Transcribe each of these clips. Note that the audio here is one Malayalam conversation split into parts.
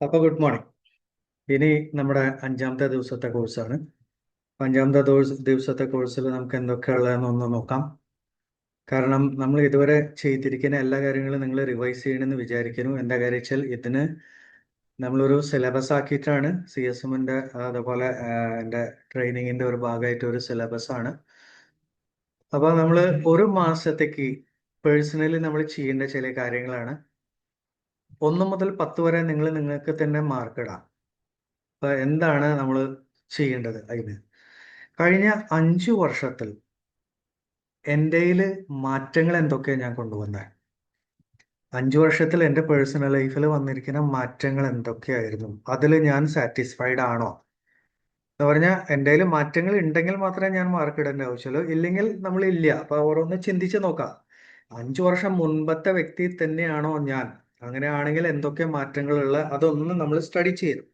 അപ്പൊ ഗുഡ് മോർണിംഗ് ഇനി നമ്മുടെ അഞ്ചാമത്തെ ദിവസത്തെ കോഴ്സാണ് അഞ്ചാമത്തെ ദിവസ ദിവസത്തെ കോഴ്സിൽ നമുക്ക് എന്തൊക്കെയുള്ളതെന്ന് ഒന്ന് നോക്കാം. കാരണം നമ്മൾ ഇതുവരെ ചെയ്തിരിക്കുന്ന എല്ലാ കാര്യങ്ങളും നിങ്ങൾ റിവൈസ് ചെയ്യണമെന്ന് വിചാരിക്കുന്നു. എന്താ കാര്യം വെച്ചാൽ ഇതിന് നമ്മളൊരു സിലബസ് ആക്കിയിട്ടാണ് സി എസ് എമ്മിന്റെ അതുപോലെ എന്റെ ട്രെയിനിങ്ങിന്റെ ഒരു ഭാഗമായിട്ട് ഒരു സിലബസ് ആണ്. അപ്പോൾ നമ്മൾ ഒരു മാസത്തേക്ക് പേഴ്സണലി നമ്മൾ ചെയ്യേണ്ട ചില കാര്യങ്ങളാണ്. ഒന്ന് മുതൽ പത്ത് വരെ നിങ്ങൾ നിങ്ങൾക്ക് തന്നെ മാർക്ക് ഇടാം. അപ്പൊ എന്താണ് നമ്മൾ ചെയ്യേണ്ടത് അതിന്? കഴിഞ്ഞ അഞ്ചു വർഷത്തിൽ എന്റെയിൽ മാറ്റങ്ങൾ എന്തൊക്കെയാണ് ഞാൻ കൊണ്ടുവന്നത് അഞ്ചു വർഷത്തിൽ എന്റെ പേഴ്സണൽ ലൈഫിൽ വന്നിരിക്കുന്ന മാറ്റങ്ങൾ എന്തൊക്കെയായിരുന്നു? അതിൽ ഞാൻ സാറ്റിസ്ഫൈഡ് ആണോ? എന്ന് പറഞ്ഞാൽ എന്റെ മാറ്റങ്ങൾ ഉണ്ടെങ്കിൽ മാത്രമേ ഞാൻ മാർക്ക് ഇടേണ്ട ആവശ്യമുള്ളൂ. ഇല്ലെങ്കിൽ നമ്മൾ ഇല്ല അപ്പൊ ഓരോന്ന് ചിന്തിച്ച് നോക്കാം. അഞ്ചു വർഷം മുൻപത്തെ വ്യക്തി തന്നെയാണോ ഞാൻ? അങ്ങനെയാണെങ്കിൽ എന്തൊക്കെ മാറ്റങ്ങളുള്ള അതൊന്നും നമ്മൾ സ്റ്റഡി ചെയ്യും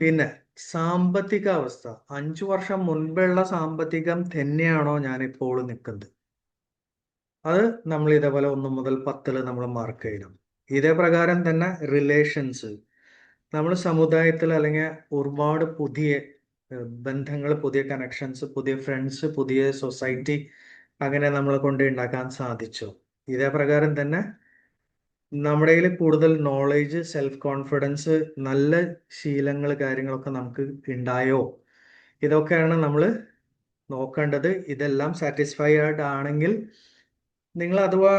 പിന്നെ സാമ്പത്തിക അവസ്ഥ അഞ്ചു വർഷം മുൻപുള്ള സാമ്പത്തികം തന്നെയാണോ ഞാൻ ഇപ്പോൾ നിൽക്കുന്നത്? അത് നമ്മൾ ഇതേപോലെ ഒന്ന് മുതൽ പത്തിൽ നമ്മൾ മാർക്ക് ചെയ്യണം ഇതേ പ്രകാരം തന്നെ റിലേഷൻസ് നമ്മൾ സമുദായത്തിൽ അല്ലെങ്കിൽ ഒരുപാട് പുതിയ ബന്ധങ്ങൾ പുതിയ കണക്ഷൻസ് പുതിയ ഫ്രണ്ട്സ് പുതിയ സൊസൈറ്റി അങ്ങനെ നമ്മളെ കൊണ്ട് ഉണ്ടാക്കാൻ സാധിച്ചു. ഇതേ പ്രകാരം തന്നെ നമ്മുടെ കയ്യിൽ കൂടുതൽ നോളേജ് സെൽഫ് കോൺഫിഡൻസ് നല്ല ശീലങ്ങൾ കാര്യങ്ങളൊക്കെ നമുക്ക് ഉണ്ടായോ? ഇതൊക്കെയാണ് നമ്മൾ നോക്കേണ്ടത്. ഇതെല്ലാം സാറ്റിസ്ഫൈഡ് ആണെങ്കിൽ നിങ്ങൾ അഥവാ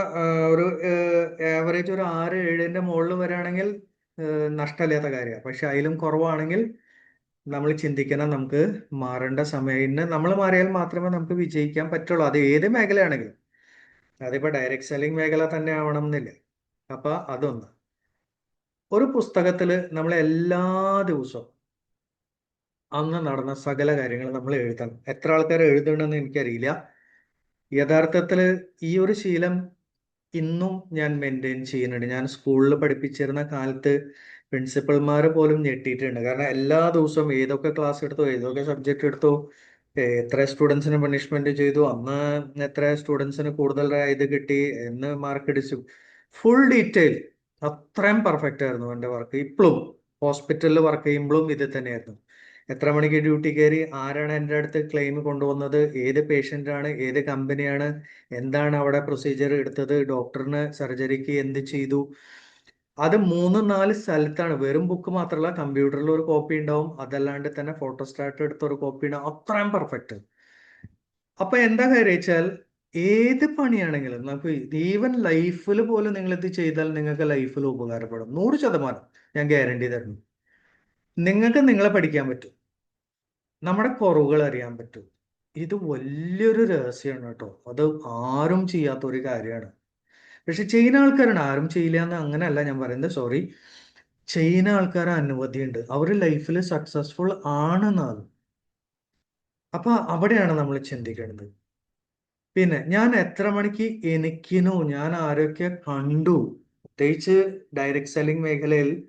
ഒരു ആവറേജ് ഒരു ആറ് ഏഴിന്റെ മുകളിൽ വരികയാണെങ്കിൽ നഷ്ടമില്ലാത്ത കാര്യമാണ്. പക്ഷെ അതിലും കുറവാണെങ്കിൽ നമ്മൾ ചിന്തിക്കണം നമുക്ക് മാറേണ്ട സമയം. നമ്മൾ മാറിയാൽ മാത്രമേ നമുക്ക് വിജയിക്കാൻ പറ്റുള്ളൂ. അത് ഏത് മേഖലയാണെങ്കിലും. അതിപ്പോൾ ഡയറക്റ്റ് സെല്ലിംഗ് മേഖല തന്നെ ആവണം എന്നില്ല. അപ്പൊ അതൊന്ന്. ഒരു പുസ്തകത്തിൽ നമ്മൾ എല്ലാ ദിവസവും അന്ന് നടന്ന സകല കാര്യങ്ങൾ നമ്മൾ എഴുതണം. എത്ര ആൾക്കാർ എഴുതണമെന്ന് എനിക്കറിയില്ല. യഥാർത്ഥത്തിൽ ഈ ഒരു ശീലം ഇന്നും ഞാൻ മെയിന്റെയിൻ ചെയ്യുന്നുണ്ട്. ഞാൻ സ്കൂളിൽ പഠിപ്പിച്ചിരുന്ന കാലത്ത് പ്രിൻസിപ്പൽമാർ പോലും ഞെട്ടിയിട്ടുണ്ട്. കാരണം എല്ലാ ദിവസവും ഏതൊക്കെ ക്ലാസ് എടുത്തോ ഏതൊക്കെ സബ്ജക്റ്റ് എടുത്തോ എത്ര സ്റ്റുഡൻസിന് പണിഷ്മെന്റ് ചെയ്തു അന്ന് എത്ര സ്റ്റുഡൻസിന് കൂടുതൽ ഇത് കിട്ടി എന്ന് മാർക്ക് അടിച്ചു. ഫുൾ ഡീറ്റെയിൽ അത്രയും പെർഫെക്റ്റ് ആയിരുന്നു എന്റെ വർക്ക് ഇപ്പോഴും ഹോസ്പിറ്റലിൽ വർക്ക് ചെയ്യുമ്പോഴും ഇത് തന്നെയായിരുന്നു. എത്ര മണിക്ക് ഡ്യൂട്ടി കയറി ആരാണ് എന്റെ അടുത്ത് ക്ലെയിം കൊണ്ടുവന്നത് ഏത് പേഷ്യന്റ് ആണ് ഏത് കമ്പനിയാണ് എന്താണ് അവിടെ പ്രൊസീജിയർ എടുത്തത് ഡോക്ടറിന് സർജറിക്ക് എന്ത് ചെയ്തു? അത് മൂന്ന് നാല് സ്ഥലത്താണ്. വെറും ബുക്ക് മാത്രമല്ല കമ്പ്യൂട്ടറിൽ ഒരു കോപ്പി ഉണ്ടാവും. അതല്ലാണ്ട് തന്നെ ഫോട്ടോസ്റ്റാറ്റ് എടുത്ത ഒരു കോപ്പി ഉണ്ടാവും. അത്രയും പെർഫെക്റ്റ് അപ്പൊ എന്താ കാര്യം വെച്ചാൽ ഏത് പണിയാണെങ്കിലും നമുക്ക് ഈവൻ ലൈഫിൽ പോലും നിങ്ങൾ ഇത് ചെയ്താൽ നിങ്ങൾക്ക് ലൈഫിൽ ഉപകാരപ്പെടും. നൂറ് ശതമാനം ഞാൻ ഗ്യാരണ്ടി തരുന്നു. നിങ്ങൾക്ക് നിങ്ങളെ പഠിക്കാൻ പറ്റും. നമ്മുടെ കുറവുകൾ അറിയാൻ പറ്റും. ഇത് വലിയൊരു രഹസ്യമാണ് കേട്ടോ. അത് ആരും ചെയ്യാത്ത ഒരു കാര്യമാണ്. പക്ഷെ ചെയ്യുന്ന ആൾക്കാരാണ്. ആരും ചെയ്യില്ല എന്ന് അങ്ങനെയല്ല ഞാൻ പറയുന്നത്. സോറി ചെയ്യുന്ന ആൾക്കാർ അനുമതിയുണ്ട്. അവർ ലൈഫിൽ സക്സസ്ഫുൾ ആണെന്നാണ്. അപ്പൊ അവിടെയാണ് നമ്മൾ ചിന്തിക്കേണ്ടത്. പിന്നെ ഞാൻ എത്ര മണിക്ക് എനിക്കിനോ ഞാൻ ആരൊക്കെ കണ്ടു? പ്രത്യേകിച്ച് ഡയറക്ട് സെല്ലിംഗ് മേഖലയിൽ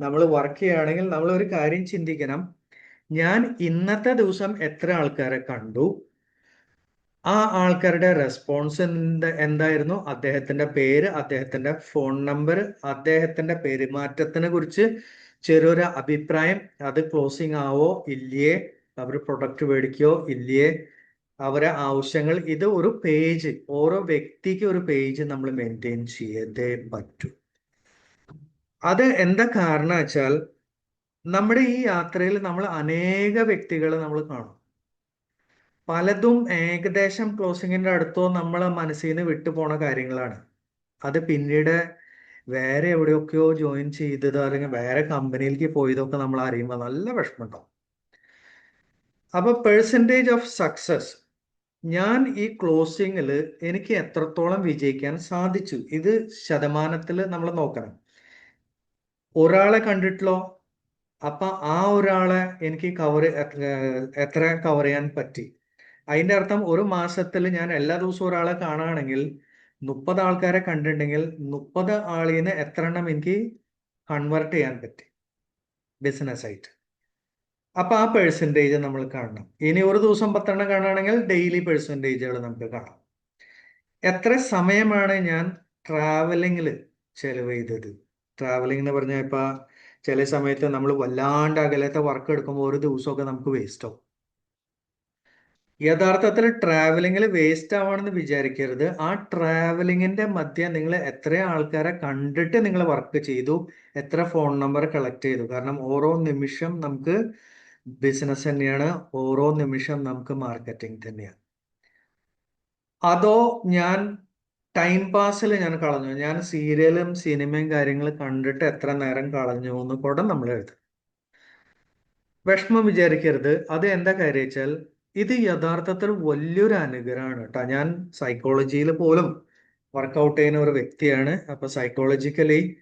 നമ്മൾ വർക്ക് ചെയ്യുകയാണെങ്കിൽ നമ്മൾ ഒരു കാര്യം ചിന്തിക്കണം. ഞാൻ ഇന്നത്തെ ദിവസം എത്ര ആൾക്കാരെ കണ്ടു? ആ ആൾക്കാരുടെ റെസ്പോൺസ് എന്ത് എന്തായിരുന്നു? അദ്ദേഹത്തിന്റെ പേര് അദ്ദേഹത്തിന്റെ ഫോൺ നമ്പർ അദ്ദേഹത്തിന്റെ പെരുമാറ്റത്തിനെ കുറിച്ച് ചെറിയൊരു അഭിപ്രായം. അത് ക്ലോസിംഗ് ആവോ ഇല്ലയേ? അവർ പ്രൊഡക്റ്റ് മേടിക്കോ ഇല്ലയേ? അവരെ ആവശ്യങ്ങൾ ഇത് ഒരു പേജ് ഓരോ വ്യക്തിക്ക് ഒരു പേജ് നമ്മൾ മെയിന്റെയിൻ ചെയ്തേ പറ്റൂ. അത് എന്താ കാരണം വെച്ചാൽ നമ്മുടെ ഈ യാത്രയിൽ നമ്മൾ അനേക വ്യക്തികളെ നമ്മൾ കാണും. പലതും ഏകദേശം ക്ലോസിങ്ങിന്റെ അടുത്തോ നമ്മളെ മനസ്സിൽ നിന്ന് വിട്ടുപോണ കാര്യങ്ങളാണ്. അത് പിന്നീട് വേറെ എവിടെയൊക്കെയോ ജോയിൻ ചെയ്തതോ അല്ലെങ്കിൽ വേറെ കമ്പനിയിലേക്ക് പോയതൊക്കെ നമ്മൾ അറിയുമ്പോൾ നല്ല വിഷമം വിഷമമുണ്ടാവും അപ്പൊ പെർസെന്റേജ് ഓഫ് സക്സസ് ഞാൻ ഈ ക്ലോസിങ്ങിൽ എനിക്ക് എത്രത്തോളം വിജയിക്കാൻ സാധിച്ചു? ഇത് ശതമാനത്തിൽ നമ്മൾ നോക്കണം. ഒരാളെ കണ്ടിട്ടുള്ളോ? അപ്പൊ ആ ഒരാളെ എനിക്ക് കവർ എത്ര കവർ ചെയ്യാൻ പറ്റി? അതിന്റെ അർത്ഥം ഒരു മാസത്തിൽ ഞാൻ എല്ലാ ദിവസവും ഒരാളെ കാണുകയാണെങ്കിൽ മുപ്പത് ആൾക്കാരെ കണ്ടിട്ടുണ്ടെങ്കിൽ മുപ്പത് ആളിന് എത്ര എണ്ണം എനിക്ക് കൺവേർട്ട് ചെയ്യാൻ പറ്റി? ബിസിനസ് ആയിട്ട്. അപ്പൊ ആ പെർസെന്റേജ് നമ്മൾ കാണണം. ഇനി ഒരു ദിവസം പത്തെണ്ണം കാണുകയാണെങ്കിൽ ഡെയിലി പെർസെന്റേജുകൾ നമുക്ക് കാണാം. എത്ര സമയമാണ് ഞാൻ ട്രാവലിങ്ങിൽ ചെലവ് ചെയ്തത്? ട്രാവലിംഗ് എന്ന് പറഞ്ഞാൽ ഇപ്പൊ ചില സമയത്ത് നമ്മൾ വല്ലാണ്ട് അകലത്തെ വർക്ക് എടുക്കുമ്പോൾ ഒരു ദിവസമൊക്കെ നമുക്ക് വേസ്റ്റ് ആവും. യഥാർത്ഥത്തിൽ ട്രാവലിങ്ങിൽ വേസ്റ്റ് ആവാണെന്ന് വിചാരിക്കരുത്. ആ ട്രാവലിങ്ങിന്റെ മധ്യ നിങ്ങൾ എത്ര ആൾക്കാരെ കണ്ടിട്ട് നിങ്ങൾ വർക്ക് ചെയ്തു എത്ര ഫോൺ നമ്പർ കളക്ട് ചെയ്തു. കാരണം ഓരോ നിമിഷം നമുക്ക് ബിസിനസ് തന്നെയാണ്. ഓരോ നിമിഷം നമുക്ക് മാർക്കറ്റിംഗ് തന്നെയാണ്. അതോ ഞാൻ ടൈം പാസിൽ ഞാൻ കളഞ്ഞു. ഞാൻ സീരിയലും സിനിമയും കാര്യങ്ങൾ കണ്ടിട്ട് എത്ര നേരം കളഞ്ഞു എന്ന് കൂടെ നമ്മൾ എഴുതും. വിഷമം വിചാരിക്കരുത്. അത് എന്താ കാര്യം വെച്ചാൽ ഇത് യഥാർത്ഥത്തിൽ വലിയൊരു അനുഗ്രഹമാണ് കേട്ടോ. ഞാൻ സൈക്കോളജിയിൽ പോലും വർക്കൗട്ട് ചെയ്യുന്ന ഒരു വ്യക്തിയാണ്. അപ്പൊ സൈക്കോളജിക്കലി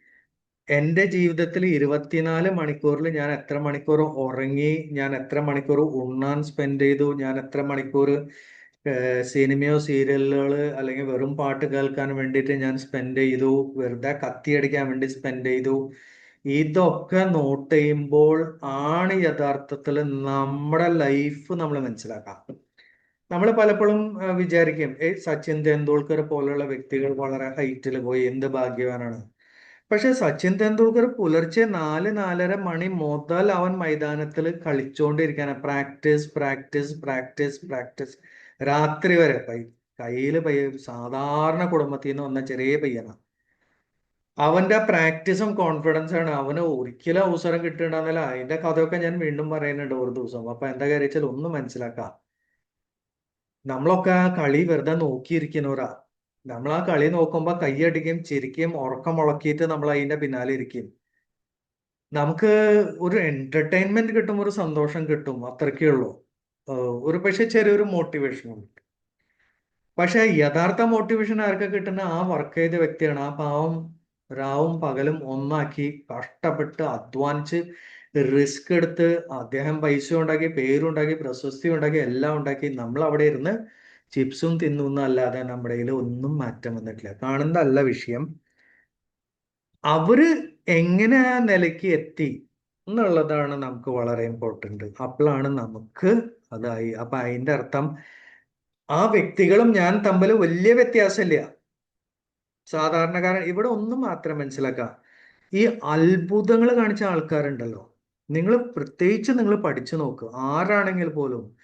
എന്റെ ജീവിതത്തിൽ ഇരുപത്തിനാല് മണിക്കൂറിൽ ഞാൻ എത്ര മണിക്കൂർ ഉറങ്ങി ഞാൻ എത്ര മണിക്കൂർ ഉണ്ണാൻ സ്പെൻഡ് ചെയ്തു ഞാൻ എത്ര മണിക്കൂർ സിനിമയോ സീരിയലുകൾ അല്ലെങ്കിൽ വെറും പാട്ട് കേൾക്കാൻ വേണ്ടിയിട്ട് ഞാൻ സ്പെൻഡ് ചെയ്തു വെറുതെ കത്തിയടിക്കാൻ വേണ്ടി സ്പെൻഡ് ചെയ്തു. ഇതൊക്കെ നോട്ട് ചെയ്യുമ്പോൾ ആണ് യഥാർത്ഥത്തിൽ നമ്മുടെ ലൈഫ് നമ്മൾ മനസ്സിലാക്കാം. നമ്മൾ പലപ്പോഴും വിചാരിക്കും ഏ സച്ചിൻ തെണ്ടുൽക്കർ പോലുള്ള വ്യക്തികൾ വളരെ ഹൈറ്റിൽ പോയി എന്ത് ഭാഗ്യവാനാണ്? പക്ഷെ സച്ചിൻ തെണ്ടുൽക്കർ പുലർച്ചെ നാല് നാലര മണി മുതൽ അവൻ മൈതാനത്തിൽ കളിച്ചുകൊണ്ടിരിക്കാനാണ് പ്രാക്ടീസ് പ്രാക്ടീസ് പ്രാക്ടീസ് പ്രാക്ടീസ് രാത്രി വരെ കയ്യിൽ പയ്യ സാധാരണ കുടുംബത്തിൽ നിന്ന് വന്ന ചെറിയ പയ്യനാണ് അവന്റെ പ്രാക്ടീസും കോൺഫിഡൻസ് ആണ്. അവന് ഒരിക്കലും അവസരം കിട്ടുന്നുണ്ടെന്നല്ല അതിന്റെ കഥയൊക്കെ ഞാൻ വീണ്ടും പറയുന്നുണ്ട് ഒരു ദിവസം. അപ്പൊ എന്താ കാര്യം വെച്ചാൽ ഒന്ന് മനസ്സിലാക്കാം. നമ്മളൊക്കെ ആ കളി വെറുതെ നോക്കിയിരിക്കുന്നവരാ. നമ്മൾ ആ കളി നോക്കുമ്പോ കൈയടിക്കും ചിരിക്കും ഉറക്കം മുളക്കിയിട്ട് നമ്മൾ അതിന്റെ പിന്നാലെ ഇരിക്കും. നമുക്ക് ഒരു എന്റർടൈൻമെന്റ് കിട്ടും ഒരു സന്തോഷം കിട്ടും അത്രയ്ക്കേ ഉള്ളൂ. ഒരു പക്ഷെ ചെറിയൊരു മോട്ടിവേഷൻ ഉണ്ട്. പക്ഷെ യഥാർത്ഥ മോട്ടിവേഷൻ ആർക്കാ കിട്ടുന്ന? ആ വർക്ക് ചെയ്ത വ്യക്തിയാണ്. ആ പാവം രാവും പകലും ഒന്നാക്കി കഷ്ടപ്പെട്ട് അധ്വാനിച്ച് റിസ്ക് എടുത്ത് അദ്ദേഹം പൈസ ഉണ്ടാക്കി പേരുണ്ടാക്കി പ്രശസ്തി ഉണ്ടാക്കി എല്ലാം ഉണ്ടാക്കി നമ്മൾ അവിടെ ഇരുന്ന് ചിപ്സും തിന്നു എന്നല്ലാതെ നമ്മുടെ കയ്യിൽ ഒന്നും മാറ്റം വന്നിട്ടില്ല. കാണുന്നതല്ല വിഷയം. അവർ എങ്ങനെ ആ നിലയ്ക്ക് എത്തി എന്നുള്ളതാണ് നമുക്ക് വളരെ ഇമ്പോർട്ടന്റ് അപ്പോഴാണ് നമുക്ക് അതായി അപ്പൊ അതിന്റെ അർത്ഥം ആ വ്യക്തികളും ഞാൻ തമ്മിൽ വലിയ വ്യത്യാസമില്ല. സാധാരണക്കാരൻ ഇവിടെ ഒന്നും മാത്രം മനസ്സിലാക്കാം ഈ അത്ഭുതങ്ങൾ കാണിച്ച ആൾക്കാരുണ്ടല്ലോ. നിങ്ങൾ പ്രത്യേകിച്ച് നിങ്ങൾ പഠിച്ചു നോക്കുക ആരാണെങ്കിൽ പോലും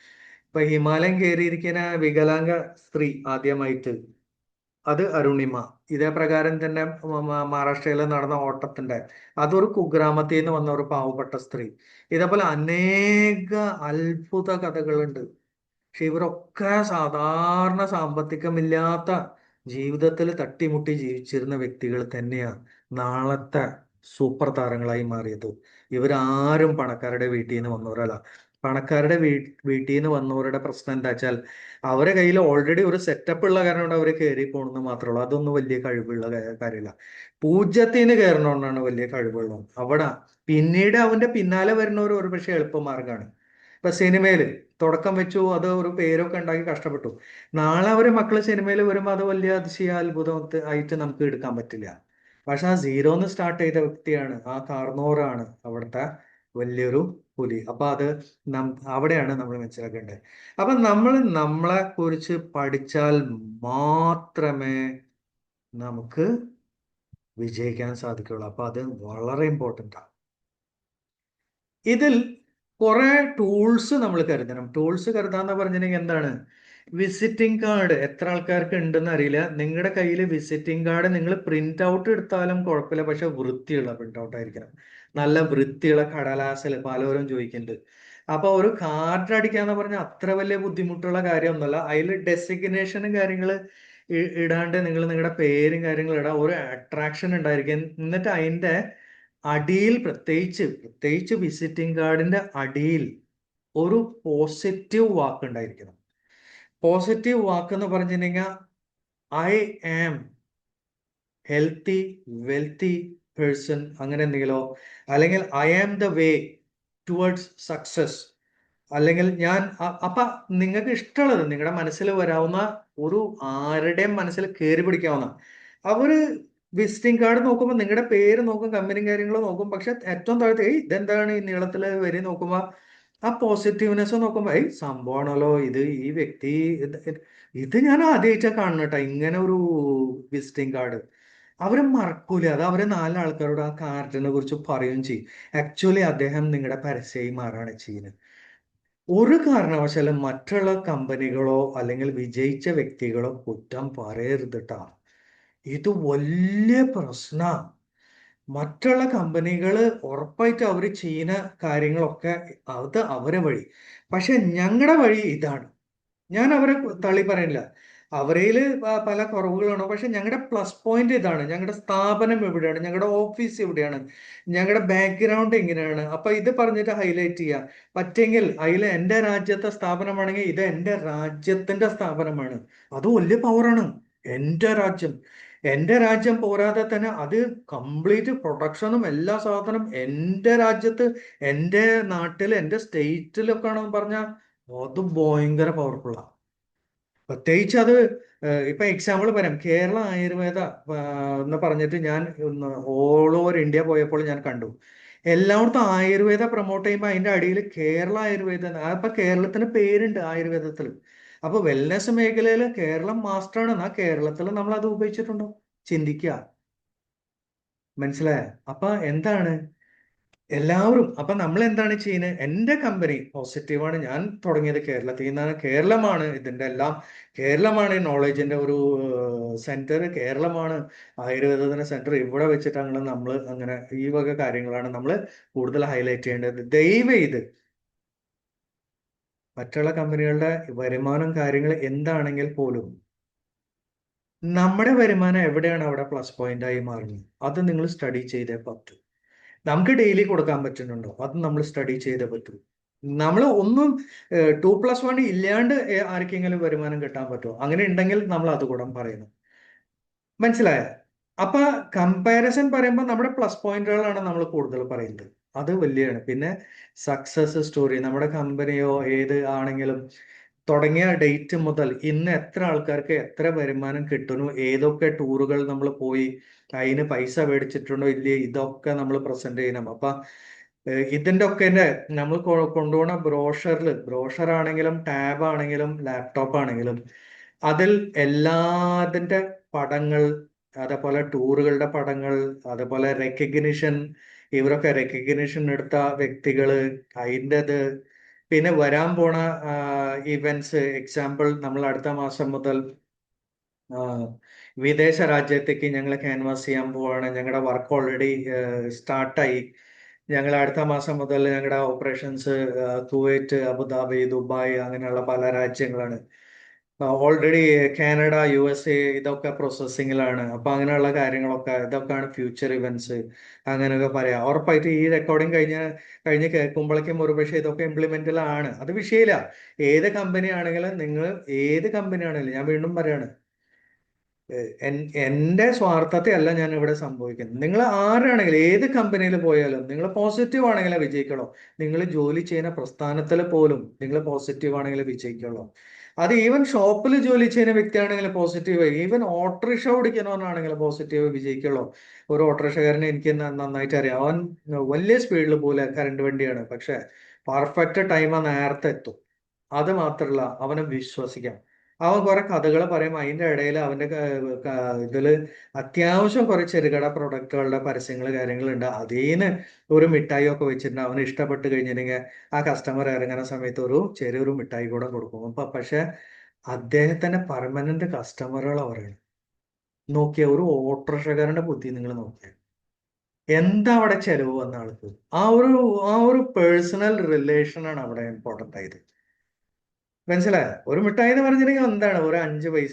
ഇപ്പൊ ഹിമാലയം കയറിയിരിക്കുന്ന വികലാംഗ സ്ത്രീ ആദ്യമായിട്ട് അത് അരുണിമ. ഇതേ പ്രകാരം തന്നെ മഹാരാഷ്ട്രയിൽ നടന്ന ഓട്ടത്തിന്റെ അതൊരു കുഗ്രാമത്തിൽ നിന്ന് വന്ന ഒരു പാവപ്പെട്ട സ്ത്രീ. ഇതേപോലെ അനേക അത്ഭുത കഥകളുണ്ട്. പക്ഷെ ഇവരൊക്കെ സാധാരണ സാമ്പത്തികമില്ലാത്ത ജീവിതത്തിൽ തട്ടിമുട്ടി ജീവിച്ചിരുന്ന വ്യക്തികൾ തന്നെയാണ് നാളത്തെ സൂപ്പർ താരങ്ങളായി മാറിയത്. ഇവരാരും പണക്കാരുടെ വീട്ടിൽ നിന്ന് വന്നവരല്ല. പണക്കാരുടെ വീട്ടിൽ നിന്ന് വന്നവരുടെ പ്രശ്നം എന്താ വെച്ചാൽ അവരെ കയ്യിൽ ഓൾറെഡി ഒരു സെറ്റപ്പ് ഉള്ള കാരണം കൊണ്ട് അവർ കയറി പോകണമെന്ന് മാത്രമേ ഉള്ളൂ അതൊന്നും വലിയ കഴിവുള്ള കാര്യമില്ല പൂജ്യത്തിന് കയറണമെന്നാണ് വലിയ കഴിവുള്ളത് അവിടെ പിന്നീട് അവന്റെ പിന്നാലെ വരുന്നവർ ഒരു പക്ഷേ ഇപ്പൊ സിനിമയിൽ തുടക്കം വെച്ചു അത് ഒരു പേരൊക്കെ ഉണ്ടാക്കി കഷ്ടപ്പെട്ടു. നാളെ അവരെ മക്കൾ സിനിമയിൽ വരുമ്പോൾ അത് വലിയ അതിശയ അത്ഭുതം ആയിട്ട് നമുക്ക് എടുക്കാൻ പറ്റില്ല. പക്ഷെ ആ സീറോന്ന് സ്റ്റാർട്ട് ചെയ്ത വ്യക്തിയാണ് ആ കാർന്നോറാണ് അവിടുത്തെ വലിയൊരു പുലി. അപ്പൊ അത് നം അവിടെയാണ് നമ്മൾ മനസ്സിലാക്കേണ്ടത്. അപ്പൊ നമ്മൾ നമ്മളെ കുറിച്ച് പഠിച്ചാൽ മാത്രമേ നമുക്ക് വിജയിക്കാൻ സാധിക്കുള്ളൂ അപ്പൊ അത് വളരെ ഇമ്പോർട്ടന്റ് ആണ് ഇതിൽ കുറെ ടൂൾസ് നമ്മൾ കരുതണം. ടൂൾസ് കരുതാന്ന് പറഞ്ഞിട്ടുണ്ടെങ്കിൽ എന്താണ്? Visiting card. എത്ര ആൾക്കാർക്ക് ഉണ്ടെന്ന് അറിയില്ല. നിങ്ങളുടെ കയ്യിൽ വിസിറ്റിംഗ് കാർഡ് നിങ്ങൾ പ്രിന്റ് ഔട്ട് എടുത്താലും കുഴപ്പമില്ല. പക്ഷെ വൃത്തിയുള്ള പ്രിന്റ് ഔട്ട് ആയിരിക്കണം. നല്ല വൃത്തിയുള്ള കടലാസിൽ പലരും ചോദിക്കുന്നുണ്ട്. അപ്പൊ ഒരു കാർഡ് അടിക്കാന്ന് പറഞ്ഞാൽ അത്ര വലിയ ബുദ്ധിമുട്ടുള്ള കാര്യമൊന്നുമല്ല. അതിൽ ഡെസിഗ്നേഷനും കാര്യങ്ങൾ ഇടാണ്ട് നിങ്ങൾ നിങ്ങളുടെ പേരും കാര്യങ്ങളും ഇടാം ഒരു അട്രാക്ഷൻ ഉണ്ടായിരിക്കും. എന്നിട്ട് അതിന്റെ അടിയിൽ പ്രത്യേകിച്ച് പ്രത്യേകിച്ച് വിസിറ്റിംഗ് കാർഡിന്റെ അടിയിൽ ഒരു പോസിറ്റീവ് വാക്ക് ഉണ്ടായിരിക്കണം. പോസിറ്റീവ് വാക്ക് എന്ന് പറഞ്ഞിട്ടുണ്ടെങ്കിൽ I am healthy wealthy person അങ്ങനെ എന്തെങ്കിലോ. അല്ലെങ്കിൽ I am the way towards success അല്ലെങ്കിൽ ഞാൻ അപ്പൊ നിങ്ങൾക്ക് ഇഷ്ടമുള്ളത് നിങ്ങളുടെ മനസ്സിൽ വരാവുന്ന ഒരു ആരുടെയും മനസ്സിൽ കയറി പിടിക്കാവുന്ന. അവർ വിസിറ്റിംഗ് കാർഡ് നോക്കുമ്പോൾ നിങ്ങളുടെ പേര് നോക്കും കമ്പനിയും കാര്യങ്ങളും നോക്കും പക്ഷെ ഏറ്റവും താഴത്തെ ഏയ് ഇതെന്താണ് ഈ നീളത്തിൽ വരി? നോക്കുമ്പോൾ ആ പോസിറ്റീവ്നെസ് നോക്കുമ്പോൾ ഏയ് സംഭവമാണല്ലോ ഇത് ഈ വ്യക്തി ഇത് ഞാൻ ആദ്യമായിട്ടാണ് കാണുന്ന കേട്ടോ ഇങ്ങനെ ഒരു വിസിറ്റിംഗ് കാർഡ് അവർ മറക്കൂല. അത് നാല് നാലാൾക്കാരോട് ആ കാർഡിനെ കുറിച്ച് പറയുകയും ചെയ്യും. ആക്ച്വലി അദ്ദേഹം നിങ്ങളുടെ പരസ്യമായി മാറാണ് ചെയ്യുന്നത്. ഒരു കാരണവശാലും മറ്റുള്ള കമ്പനികളോ അല്ലെങ്കിൽ വിജയിച്ച വ്യക്തികളോ കുറ്റം പറയരുത് ട്ടാ ഇത് വലിയ പ്രശ്ന. മറ്റുള്ള കമ്പനികൾ ഉറപ്പായിട്ട് അവർ ചെയ്യുന്ന കാര്യങ്ങളൊക്കെ അത് അവരെ വഴി. പക്ഷെ ഞങ്ങളുടെ വഴി ഇതാണ്. ഞാൻ അവരെ തള്ളി പറയുന്നില്ല അവരിൽ പല കുറവുകളാണ്? പക്ഷെ ഞങ്ങളുടെ പ്ലസ് പോയിന്റ് ഇതാണ്. ഞങ്ങളുടെ സ്ഥാപനം എവിടെയാണ്? ഞങ്ങളുടെ ഓഫീസ് എവിടെയാണ്? ഞങ്ങളുടെ ബാക്ക്ഗ്രൗണ്ട് എങ്ങനെയാണ്? അപ്പൊ ഇത് പറഞ്ഞിട്ട് ഹൈലൈറ്റ് ചെയ്യുക പറ്റെങ്കിൽ അതിൽ എന്റെ രാജ്യത്തെ സ്ഥാപനമാണെങ്കിൽ ഇത് എന്റെ രാജ്യത്തിന്റെ സ്ഥാപനമാണ്. അത് വലിയ പവറാണ് എന്റെ രാജ്യം. എന്റെ രാജ്യം പോരാതെ തന്നെ അത് കംപ്ലീറ്റ് പ്രൊഡക്ഷനും എല്ലാ സാധനം എന്റെ രാജ്യത്ത് എന്റെ നാട്ടിൽ എന്റെ സ്റ്റേറ്റിലൊക്കെ ആണെന്ന് പറഞ്ഞാൽ അത് ഭയങ്കര പവർഫുള്ളാണ് പ്രത്യേകിച്ച് അത് ഇപ്പൊ എക്സാമ്പിൾ പറയാം. കേരള ആയുർവേദ എന്ന് പറഞ്ഞിട്ട് ഞാൻ ഓൾ ഓവർ ഇന്ത്യ പോയപ്പോൾ ഞാൻ കണ്ടു. എല്ലായിടത്തും ആയുർവേദ പ്രൊമോട്ട് ചെയ്യുമ്പോൾ അതിന്റെ അടിയിൽ കേരള ആയുർവേദ അപ്പൊ കേരളത്തിന് പേരുണ്ട് ആയുർവേദത്തിൽ. അപ്പൊ വെൽനെസ് മേഖലയിൽ കേരളം മാസ്റ്ററാണ് എന്നാ കേരളത്തിൽ നമ്മൾ അത് ഉപയോഗിച്ചിട്ടുണ്ടോ? ചിന്തിക്കുക മനസ്സിലായ? അപ്പൊ എന്താണ്? എല്ലാവരും അപ്പൊ നമ്മൾ എന്താണ് ചെയ്യുന്നത് എന്റെ കമ്പനി പോസിറ്റീവാണ് ഞാൻ തുടങ്ങിയത് കേരളത്തിൽ നിന്നാണ്. കേരളമാണ് ഇതിന്റെ എല്ലാം. കേരളമാണ് ഈ ഒരു സെന്റർ കേരളമാണ് ആയുർവേദത്തിന്റെ സെന്റർ ഇവിടെ വെച്ചിട്ടാണ് നമ്മൾ അങ്ങനെ ഈ വക കാര്യങ്ങളാണ് നമ്മൾ കൂടുതൽ ഹൈലൈറ്റ് ചെയ്യേണ്ടത്. ദയവ് ഇത് മറ്റുള്ള കമ്പനികളുടെ വരുമാനം കാര്യങ്ങൾ എന്താണെങ്കിൽ പോലും നമ്മുടെ വരുമാനം എവിടെയാണ് അവിടെ പ്ലസ് പോയിന്റ് ആയി മാറുന്നത്? അത് നിങ്ങൾ സ്റ്റഡി ചെയ്തേ പറ്റൂ. നമുക്ക് ഡെയിലി കൊടുക്കാൻ പറ്റുന്നുണ്ടോ? അത് നമ്മൾ സ്റ്റഡി ചെയ്തേ പറ്റൂ. നമ്മൾ ഒന്നും ടു പ്ലസ് വൺ ഇല്ലാണ്ട് ആർക്കെങ്കിലും വരുമാനം കിട്ടാൻ പറ്റുമോ? അങ്ങനെ ഉണ്ടെങ്കിൽ നമ്മൾ അത് കൂടെ പറയുന്നു. മനസ്സിലായ? അപ്പൊ കമ്പാരിസൺ പറയുമ്പോൾ നമ്മുടെ പ്ലസ് പോയിന്റുകളാണ് നമ്മൾ കൂടുതൽ പറയുന്നത്. അത് വലിയാണ്. പിന്നെ സക്സസ് സ്റ്റോറി നമ്മുടെ കമ്പനിയോ ഏത് ആണെങ്കിലും തുടങ്ങിയ ഡേറ്റ് മുതൽ ഇന്ന് എത്ര ആൾക്കാർക്ക് എത്ര വരുമാനം കിട്ടുന്നു? ഏതൊക്കെ ടൂറുകൾ നമ്മൾ പോയി അതിന് പൈസ മേടിച്ചിട്ടുണ്ടോ? ഇല്ലേ? ഇതൊക്കെ നമ്മൾ പ്രസന്റ് ചെയ്യണം. അപ്പൊ ഇതിന്റെ ഒക്കെ നമ്മൾ കൊണ്ടുപോകുന്ന ബ്രോഷറിൽ ബ്രോഷർ ആണെങ്കിലും ടാബ് ആണെങ്കിലും ലാപ്ടോപ്പ് ആണെങ്കിലും അതിൽ എല്ലാതിന്റെ പടങ്ങൾ അതേപോലെ ടൂറുകളുടെ പടങ്ങൾ അതേപോലെ റെക്കഗ്നിഷൻ ഇവരൊക്കെ റെക്കഗ്നിഷൻ എടുത്ത വ്യക്തികൾ അതിന്റെത് പിന്നെ വരാൻ പോണ ഇവന്റ്സ് എക്സാമ്പിൾ നമ്മൾ അടുത്ത മാസം മുതൽ വിദേശ രാജ്യത്തേക്ക് ഞങ്ങൾ ക്യാൻവാസ് ചെയ്യാൻ പോവാണ്. ഞങ്ങളുടെ വർക്ക് ഓൾറെഡി സ്റ്റാർട്ടായി. ഞങ്ങൾ അടുത്ത മാസം മുതൽ ഞങ്ങളുടെ ഓപ്പറേഷൻസ് കുവൈറ്റ് അബുദാബി ദുബായ് അങ്ങനെയുള്ള പല രാജ്യങ്ങളാണ്. Already Canada U S A ഇതൊക്കെ പ്രോസസ്സിങ്ങിലാണ് അപ്പൊ അങ്ങനെയുള്ള കാര്യങ്ങളൊക്കെ ഇതൊക്കെയാണ് ഫ്യൂച്ചർ ഇവന്റ്സ് അങ്ങനെയൊക്കെ പറയാം. ഉറപ്പായിട്ട് ഈ റെക്കോർഡിങ് കഴിഞ്ഞ കഴിഞ്ഞ് കേൾക്കുമ്പോഴേക്കും ഒരുപക്ഷെ ഇതൊക്കെ ഇംപ്ലിമെന്റിലാണ് അത് വിഷയമില്ല. ഏത് കമ്പനി ആണെങ്കിലും നിങ്ങൾ ഏത് കമ്പനി ആണെങ്കിലും ഞാൻ വീണ്ടും പറയാണ് എന്റെ സ്വാർത്ഥത്തെ അല്ല ഞാൻ ഇവിടെ സംഭവിക്കുന്നത്. നിങ്ങൾ ആരാണെങ്കിലും ഏത് കമ്പനിയിൽ പോയാലും നിങ്ങൾ പോസിറ്റീവ് ആണെങ്കിലും വിജയിക്കണോ? നിങ്ങൾ ജോലി ചെയ്യുന്ന പ്രസ്ഥാനത്തിൽ പോലും നിങ്ങൾ പോസിറ്റീവ് ആണെങ്കിലും വിജയിക്കുള്ളൂ. അത് ഈവൻ ഷോപ്പിൽ ജോലി ചെയ്യുന്ന വ്യക്തിയാണെങ്കിൽ പോസിറ്റീവ് ഈവൻ ഓട്ടോറിക്ഷ ഓടിക്കുന്നവനാണെങ്കിൽ പോസിറ്റീവ് വിജയിക്കുള്ളൂ. ഒരു ഓട്ടോറിക്ഷക്കാരനെ എനിക്ക് നന്നായിട്ട് അറിയാം. അവൻ വലിയ സ്പീഡിൽ പോലെ കറണ്ട് വണ്ടിയാണ്. പക്ഷെ പെർഫെക്റ്റ് ടൈം നേരത്തെ എത്തും. അത് മാത്രമല്ല അവനെ വിശ്വസിക്കാം. അവൻ കുറെ കഥകൾ പറയും. അതിന്റെ ഇടയിൽ അവന്റെ ഇതിൽ അത്യാവശ്യം കുറെ ചെറുകിട പ്രൊഡക്റ്റുകളുടെ പരസ്യങ്ങൾ കാര്യങ്ങളുണ്ട്. അതേന്ന് ഒരു മിഠായി ഒക്കെ വെച്ചിട്ടുണ്ട്. അവന് ഇഷ്ടപ്പെട്ട് കഴിഞ്ഞിട്ടുണ്ടെങ്കിൽ ആ കസ്റ്റമർ ഇറങ്ങുന്ന സമയത്ത് ഒരു ചെറിയൊരു മിഠായി കൂടെ കൊടുക്കും. അപ്പൊ പക്ഷെ അദ്ദേഹത്തിന്റെ പെർമനന്റ് കസ്റ്റമറുകൾ അവരാണ് നോക്കിയ ഒരു ഓട്ടോറിക്ഷക്കാരന്റെ ബുദ്ധി നിങ്ങൾ നോക്കിയ. എന്താ അവിടെ ചെലവ് വന്ന ആൾക്ക്? ആ ഒരു ആ ഒരു പേഴ്സണൽ റിലേഷൻ ആണ് അവിടെ ഇമ്പോർട്ടന്റ് ആയത്. മനസ്സിലായോ? ഒരു മിഠായി എന്ന് പറഞ്ഞിട്ടുണ്ടെങ്കിൽ എന്താണ്? ഒരു അഞ്ച് പൈസ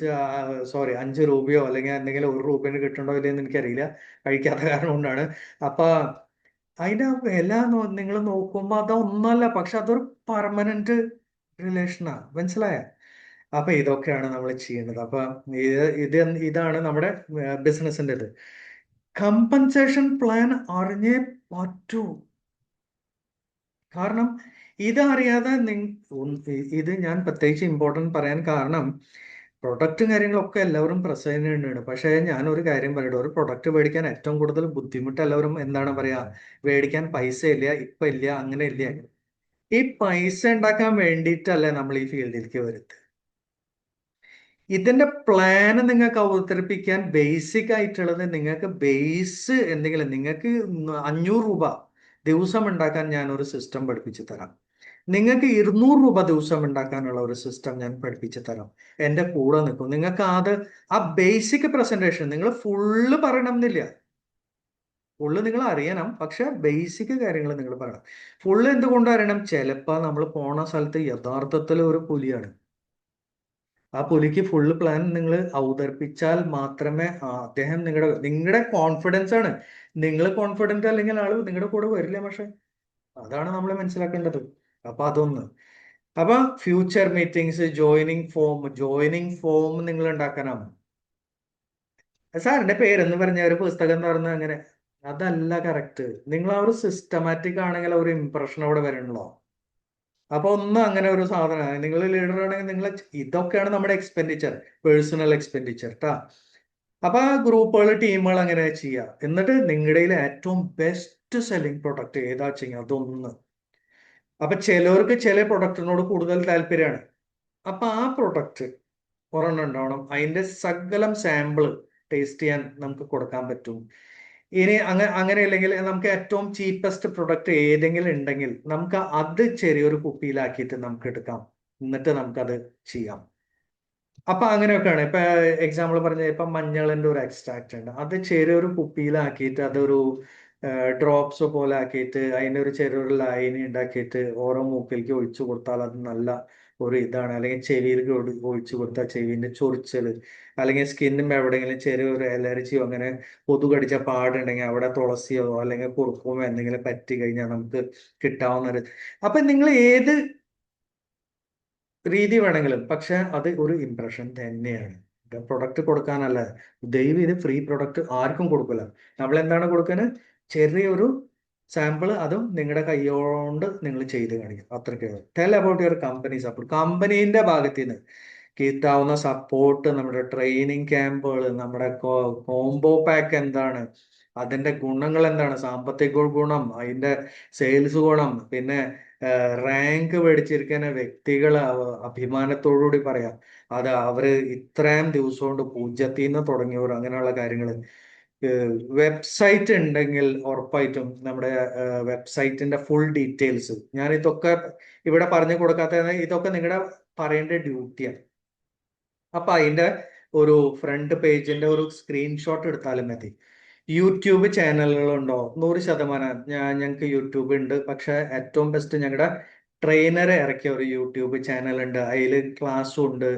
സോറി അഞ്ച് രൂപയോ അല്ലെങ്കിൽ എന്തെങ്കിലും ഒരു രൂപ കിട്ടണ്ടോ ഇല്ലെന്ന് എനിക്കറിയില്ല. കഴിക്കാത്ത കാരണം കൊണ്ടാണ്. അപ്പൊ അതിന്റെ വില നിങ്ങൾ നോക്കുമ്പോൾ അതൊന്നല്ല പക്ഷെ അതൊരു പെർമനന്റ് റിലേഷനാ മനസ്സിലായ? അപ്പൊ ഇതൊക്കെയാണ് നമ്മൾ ചെയ്യേണ്ടത്. അപ്പൊ ഇത് ഇത് ഇതാണ് നമ്മുടെ ബിസിനസിന്റെ ഇത് കമ്പൻസേഷൻ പ്ലാൻ അറിഞ്ഞേ പറ്റൂ. കാരണം ഇതറിയാതെ ഇത് ഞാൻ പ്രത്യേകിച്ച് ഇമ്പോർട്ടന്റ് പറയാൻ കാരണം പ്രൊഡക്റ്റും കാര്യങ്ങളൊക്കെ എല്ലാവരും പ്രസന്റുണ്ട് പക്ഷേ ഒരു കാര്യം പറയട്ടെ ഒരു പ്രൊഡക്റ്റ് മേടിക്കാൻ ഏറ്റവും കൂടുതൽ ബുദ്ധിമുട്ട് എല്ലാവരും എന്താണ് പറയാ മേടിക്കാൻ പൈസ ഇല്ല ഇപ്പൊ ഇല്ല അങ്ങനെ ഇല്ല. ഈ പൈസ ഉണ്ടാക്കാൻ വേണ്ടിയിട്ടല്ലേ നമ്മൾ ഈ ഫീൽഡിലേക്ക് വരുന്നത്. ഇതിന്റെ പ്ലാൻ നിങ്ങൾക്ക് അവതരിപ്പിക്കാൻ ബേസിക് ആയിട്ടുള്ളത് നിങ്ങൾക്ക് ബേസ് എന്തെങ്കിലും നിങ്ങൾക്ക് അഞ്ഞൂറ് രൂപ ദിവസം ഉണ്ടാക്കാൻ ഞാൻ ഒരു സിസ്റ്റം പഠിപ്പിച്ചു തരാം. നിങ്ങൾക്ക് ഇരുന്നൂറ് രൂപ ദിവസം ഉണ്ടാക്കാനുള്ള ഒരു സിസ്റ്റം ഞാൻ പഠിപ്പിച്ചു തരാം. എന്റെ കൂടെ നിൽക്കും. നിങ്ങൾക്ക് അത് ആ ബേസിക് പ്രസന്റേഷൻ നിങ്ങൾ ഫുള്ള് പറയണം എന്നില്ല ഫുള്ള് നിങ്ങൾ അറിയണം പക്ഷെ ബേസിക് കാര്യങ്ങൾ നിങ്ങൾ പറയണം. ഫുള്ള് എന്തുകൊണ്ട് അറിയണം? ചിലപ്പോൾ നമ്മൾ പോണ സ്ഥലത്ത് യഥാർത്ഥത്തിൽ ഒരു പുലിയാണ്. ആ പുലിക്ക് ഫുള്ള് പ്ലാൻ നിങ്ങൾ അവതരിപ്പിച്ചാൽ മാത്രമേ അദ്ദേഹം നിങ്ങളുടെ നിങ്ങളുടെ കോൺഫിഡൻസ് ആണ്. നിങ്ങൾ കോൺഫിഡന്റ് അല്ലെങ്കിൽ ആൾ നിങ്ങളുടെ കൂടെ വരില്ല പക്ഷെ അതാണ് നമ്മൾ മനസ്സിലാക്കേണ്ടത്. അപ്പൊ അതൊന്ന്. അപ്പൊ future meetings joining form joining form നിങ്ങൾ ഉണ്ടാക്കാനാണ് സാറിന്റെ പേരെന്ന് പറഞ്ഞ ഒരു പുസ്തകം തുറന്ന് അങ്ങനെ. അതല്ല കറക്റ്റ് നിങ്ങൾ ആ ഒരു സിസ്റ്റമാറ്റിക് ആണെങ്കിൽ ഒരു ഇംപ്രഷൻ അവിടെ വരണല്ലോ അപ്പൊ ഒന്നും അങ്ങനെ ഒരു സാധനം. നിങ്ങൾ ലീഡർ ആണെങ്കിൽ നിങ്ങൾ ഇതൊക്കെയാണ് നമ്മുടെ എക്സ്പെൻഡിച്ചർ പേഴ്സണൽ എക്സ്പെൻഡിച്ചർ ട്ടാ. അപ്പൊ ആ ഗ്രൂപ്പുകൾ ടീമുകൾ അങ്ങനെ ചെയ്യുക എന്നിട്ട് നിങ്ങളുടെ ഏറ്റവും ബെസ്റ്റ് സെല്ലിംഗ് പ്രൊഡക്റ്റ് ഏതാ ചെയ്യുക അതൊന്ന്. അപ്പൊ ചിലവർക്ക് ചില പ്രൊഡക്റ്റിനോട് കൂടുതൽ താല്പര്യമാണ്. അപ്പൊ ആ പ്രൊഡക്റ്റ് ഒരെണ്ണം ഉണ്ടാവണം. അതിന്റെ സകലം സാമ്പിൾ ടേസ്റ്റ് ചെയ്യാൻ നമുക്ക് കൊടുക്കാൻ പറ്റും. ഇനി അങ്ങനെ അല്ലെങ്കിൽ നമുക്ക് ഏറ്റവും ചീപ്പസ്റ്റ് പ്രൊഡക്റ്റ് ഏതെങ്കിലും ഉണ്ടെങ്കിൽ നമുക്ക് അത് ചെറിയൊരു കുപ്പിയിലാക്കിയിട്ട് നമുക്ക് എടുക്കാം. എന്നിട്ട് നമുക്കത് ചെയ്യാം. അപ്പൊ അങ്ങനെയൊക്കെയാണ്. ഇപ്പൊ എക്സാമ്പിൾ പറഞ്ഞ ഇപ്പൊ മഞ്ഞളിന്റെ ഒരു എക്സ്ട്രാക്ട് ഉണ്ട്. അത് ചെറിയൊരു കുപ്പിയിലാക്കിയിട്ട് അതൊരു ഡ്രോപ്സ് പോലെ ആക്കിയിട്ട് അതിന്റെ ഒരു ചെറിയൊരു ലൈൻ ഉണ്ടാക്കിയിട്ട് ഓരോ മൂക്കിലേക്ക് ഒഴിച്ചു കൊടുത്താൽ അത് നല്ല ഒരു ഇതാണ്. അല്ലെങ്കിൽ ചെവിയിലേക്ക് ഒഴിച്ചു കൊടുത്താൽ ചെവിന്റെ ചൊറിച്ചൽ അല്ലെങ്കിൽ സ്കിന്നും എവിടെയെങ്കിലും ചെറിയൊരു അലർജിയോ അങ്ങനെ കൊതു കടിച്ച പാടുണ്ടെങ്കിൽ അവിടെ തുളസിയോ അല്ലെങ്കിൽ കുറുക്കുമോ എന്തെങ്കിലും പറ്റി കഴിഞ്ഞാൽ നമുക്ക് കിട്ടാവുന്ന ഒരു അപ്പൊ നിങ്ങൾ ഏത് രീതി വേണമെങ്കിലും പക്ഷെ അത് ഒരു ഇംപ്രഷൻ തന്നെയാണ്. പ്രൊഡക്റ്റ് കൊടുക്കാനല്ല. ദൈവം ഇത് ഫ്രീ പ്രൊഡക്റ്റ് ആർക്കും കൊടുക്കില്ല. നമ്മൾ എന്താണ് കൊടുക്കുന്നത് ചെറിയൊരു സാമ്പിൾ അതും നിങ്ങളുടെ കൈയോണ്ട് നിങ്ങൾ ചെയ്ത് കാണിക്കും. അത്രയ്ക്ക് tell about your company support കമ്പനീന്റെ ഭാഗത്തു നിന്ന് കിട്ടാവുന്ന സപ്പോർട്ട് നമ്മുടെ ട്രെയിനിങ് ക്യാമ്പുകൾ നമ്മുടെ കോംബോ പാക്ക് എന്താണ് അതിന്റെ ഗുണങ്ങൾ എന്താണ് സാമ്പത്തിക ഗുണം അതിന്റെ സെയിൽസ് ഗുണം പിന്നെ റാങ്ക് മേടിച്ചിരിക്കുന്ന വ്യക്തികൾ അഭിമാനത്തോടുകൂടി പറയാം. അത് അവർ ഇത്രയും ദിവസം കൊണ്ട് പൂജ്യത്തിൽ നിന്ന് തുടങ്ങിയവർ അങ്ങനെയുള്ള കാര്യങ്ങൾ വെബ്സൈറ്റ് ഉണ്ടെങ്കിൽ ഉറപ്പായിട്ടും നമ്മുടെ വെബ്സൈറ്റിന്റെ ഫുൾ ഡീറ്റെയിൽസ് ഞാൻ ഇതൊക്കെ ഇവിടെ പറഞ്ഞു കൊടുക്കാത്ത ഇതൊക്കെ നിങ്ങളുടെ പറയേണ്ട ഡ്യൂട്ടിയാണ് അപ്പൊ അതിന്റെ ഒരു ഫ്രണ്ട് പേജിന്റെ ഒരു സ്ക്രീൻഷോട്ട് എടുത്താലും മതി. യൂട്യൂബ് ചാനലുകളുണ്ടോ നൂറ് ശതമാനം. ഞാൻ ഞങ്ങൾക്ക് യൂട്യൂബ് ഉണ്ട് പക്ഷെ ഏറ്റവും ബെസ്റ്റ് ഞങ്ങളുടെ ട്രെയിനറെ ഇറക്കിയ ഒരു യൂട്യൂബ് ചാനൽ ഉണ്ട്. അതിൽ ക്ലാസ്സും ഉണ്ട്.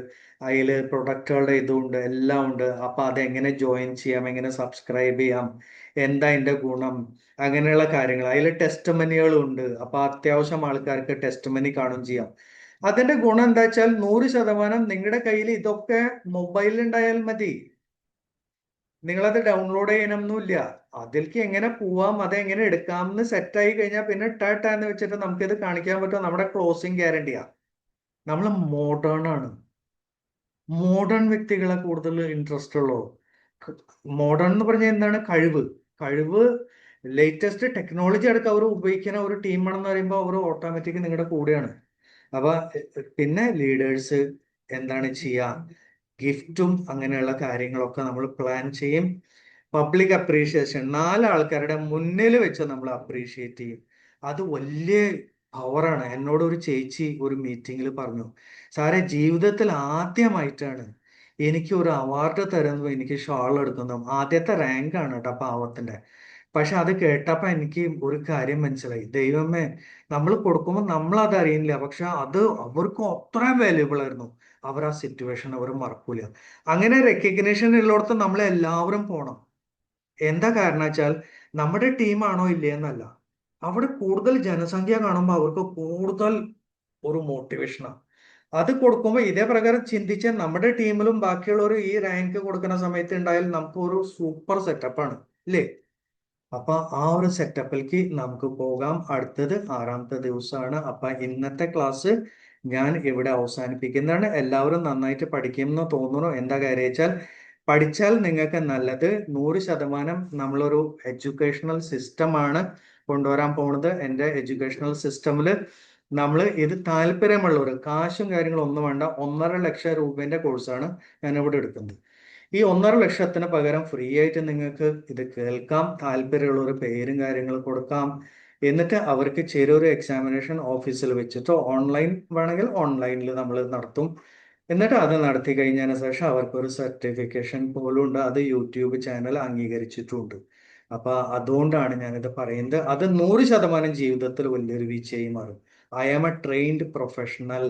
അതിൽ പ്രൊഡക്റ്റുകളുടെ ഇതുണ്ട് എല്ലാം ഉണ്ട്. അപ്പൊ അതെങ്ങനെ ജോയിൻ ചെയ്യാം? എങ്ങനെ സബ്സ്ക്രൈബ് ചെയ്യാം? എന്താ അതിന്റെ ഗുണം? അങ്ങനെയുള്ള കാര്യങ്ങൾ. അതിൽ ടെസ്റ്റ് മനികളും ഉണ്ട്. അപ്പൊ അത്യാവശ്യം ആൾക്കാർക്ക് ടെസ്റ്റ് മനി കാണും ചെയ്യാം. അതിന്റെ ഗുണം എന്താ വെച്ചാൽ നൂറ് ശതമാനം നിങ്ങളുടെ കയ്യിൽ ഇതൊക്കെ മൊബൈലിൽ ഉണ്ടായാൽ മതി. നിങ്ങളത് ഡൗൺലോഡ് ചെയ്യണമെന്നില്ല അതിലേക്ക് എങ്ങനെ പോവാം അതെങ്ങനെ എടുക്കാം എന്ന് സെറ്റ് ആയി കഴിഞ്ഞാൽ പിന്നെ ടാറ്റാന്ന് വെച്ചിട്ട് നമുക്ക് ഇത് കാണിക്കാൻ പറ്റും. നമ്മുടെ ക്ലോസിങ് ഗ്യാരണ്ടിയാ നമ്മൾ മോഡേൺ ആണ്. മോഡേൺ വ്യക്തികളെ കൂടുതൽ ഇൻട്രസ്റ്റ് ഉള്ളൂ മോഡേൺ എന്ന് പറഞ്ഞാൽ എന്താണ്? കഴിവ്. കഴിവ് ലേറ്റസ്റ്റ് ടെക്നോളജി അടക്കം അവർ ഉപയോഗിക്കുന്ന ഒരു ടീമാണെന്ന് പറയുമ്പോൾ അവർ ഓട്ടോമാറ്റിക് നിങ്ങളുടെ കൂടെയാണ്. അപ്പൊ പിന്നെ ലീഡേഴ്സ് എന്താണ് ചെയ്യുക ഗിഫ്റ്റും അങ്ങനെയുള്ള കാര്യങ്ങളൊക്കെ നമ്മൾ പ്ലാൻ ചെയ്യും. പബ്ലിക് അപ്രീഷിയേഷൻ നാല് ആൾക്കാരുടെ മുന്നിൽ വെച്ച് നമ്മൾ അപ്രീഷിയേറ്റ് ചെയ്യും. അത് വലിയ പവറാണ് എന്നോട് ഒരു ചേച്ചി ഒരു മീറ്റിങ്ങിൽ പറഞ്ഞു സാറേ ജീവിതത്തിൽ ആദ്യമായിട്ടാണ് എനിക്ക് ഒരു അവാർഡ് തരുന്നതും. എനിക്ക് ഷോൾ എടുക്കുന്നതും ആദ്യത്തെ റാങ്കാണ് കേട്ടോ പാവത്തിന്റെ. പക്ഷെ അത് കേട്ടപ്പോൾ എനിക്ക് ഒരു കാര്യം മനസ്സിലായി. ദൈവമേ നമ്മൾ കൊടുക്കുമ്പോൾ നമ്മൾ അത് അറിയില്ല പക്ഷെ അത് അവർക്ക് അത്രയും വാല്യുബിൾ ആയിരുന്നു. അവർ ആ സിറ്റുവേഷൻ അവർ മറക്കൂല അങ്ങനെ റെക്കഗ്നേഷൻ ഉള്ളിടത്ത് നമ്മൾ എല്ലാവരും പോണം. എന്താ കാരണം വെച്ചാൽ നമ്മുടെ ടീമാണോ ഇല്ലയെന്നല്ല അവിടെ കൂടുതൽ ജനസംഖ്യ കാണുമ്പോൾ അവർക്ക് കൂടുതൽ ഒരു മോട്ടിവേഷനാണ് അത് കൊടുക്കുമ്പോൾ ഇതേ പ്രകാരം ചിന്തിച്ച നമ്മുടെ ടീമിലും ബാക്കിയുള്ളവർ ഈ റാങ്ക് കൊടുക്കുന്ന സമയത്ത് ഉണ്ടായാൽ നമുക്ക് ഒരു സൂപ്പർ സെറ്റപ്പാണ് ഇല്ലേ? അപ്പൊ ആ ഒരു സെറ്റപ്പിലേക്ക് നമുക്ക് പോകാം. അടുത്തത് ആറാമത്തെ ദിവസമാണ്. അപ്പൊ ഇന്നത്തെ ക്ലാസ് ഞാൻ ഇവിടെ അവസാനിപ്പിക്കുന്നതാണ്. എല്ലാവരും നന്നായിട്ട് പഠിക്കുമെന്ന് തോന്നുന്നു. എന്താ കാര്യം വെച്ചാൽ പഠിച്ചാൽ നിങ്ങൾക്ക് നല്ലത് നൂറ് ശതമാനം നമ്മളൊരു എഡ്യൂക്കേഷണൽ സിസ്റ്റമാണ് കൊണ്ടുവരാൻ പോണത്. എന്റെ എഡ്യൂക്കേഷണൽ സിസ്റ്റമിൽ നമ്മൾ ഇത് താല്പര്യമുള്ളവർ കാശും കാര്യങ്ങളും ഒന്നും വേണ്ട ഒന്നര ലക്ഷം രൂപേന്റെ കോഴ്സാണ് ഞാൻ ഇവിടെ എടുക്കുന്നത്. ഈ ഒന്നര ലക്ഷത്തിന് പകരം ഫ്രീ ആയിട്ട് നിങ്ങൾക്ക് ഇത് കേൾക്കാം. താല്പര്യമുള്ളവർ പേരും കാര്യങ്ങളും കൊടുക്കാം. എന്നിട്ട് അവർക്ക് ചെറിയൊരു എക്സാമിനേഷൻ ഓഫീസിൽ വെച്ചിട്ടോ ഓൺലൈൻ വേണമെങ്കിൽ ഓൺലൈനിൽ നമ്മൾ നടത്തും. എന്നിട്ട് അത് നടത്തി കഴിഞ്ഞതിന് ശേഷം അവർക്കൊരു സർട്ടിഫിക്കേഷൻ പോലും ഉണ്ട്. അത് യൂട്യൂബ് ചാനൽ അംഗീകരിച്ചിട്ടുണ്ട്. അപ്പൊ അതുകൊണ്ടാണ് ഞാനിത് പറയുന്നത്. അത് നൂറ് ശതമാനം ജീവിതത്തിൽ വലിയൊരു വീഴ്ചയായി മാറും I am a trained professional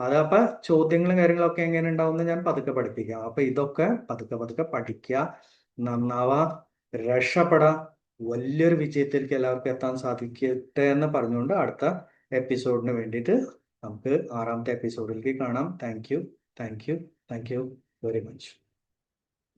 അതപ്പോ ചോദ്യങ്ങളും കാര്യങ്ങളൊക്കെ എങ്ങനെ ഉണ്ടാവുമെന്ന് ഞാൻ പതുക്കെ പഠിപ്പിക്കാം. അപ്പൊ ഇതൊക്കെ പതുക്കെ പതുക്കെ പഠിക്കുക. നന്നാവാ. രക്ഷപ്പെടാം. വലിയൊരു വിജയത്തിലേക്ക് എല്ലാവർക്കും എത്താൻ സാധിക്കട്ടെ എന്ന് പറഞ്ഞുകൊണ്ട് അടുത്ത എപ്പിസോഡിന് വേണ്ടിയിട്ട് നമുക്ക് ആറാമത്തെ എപ്പിസോഡിലേക്ക് കാണാം. Thank you thank you thank you very much.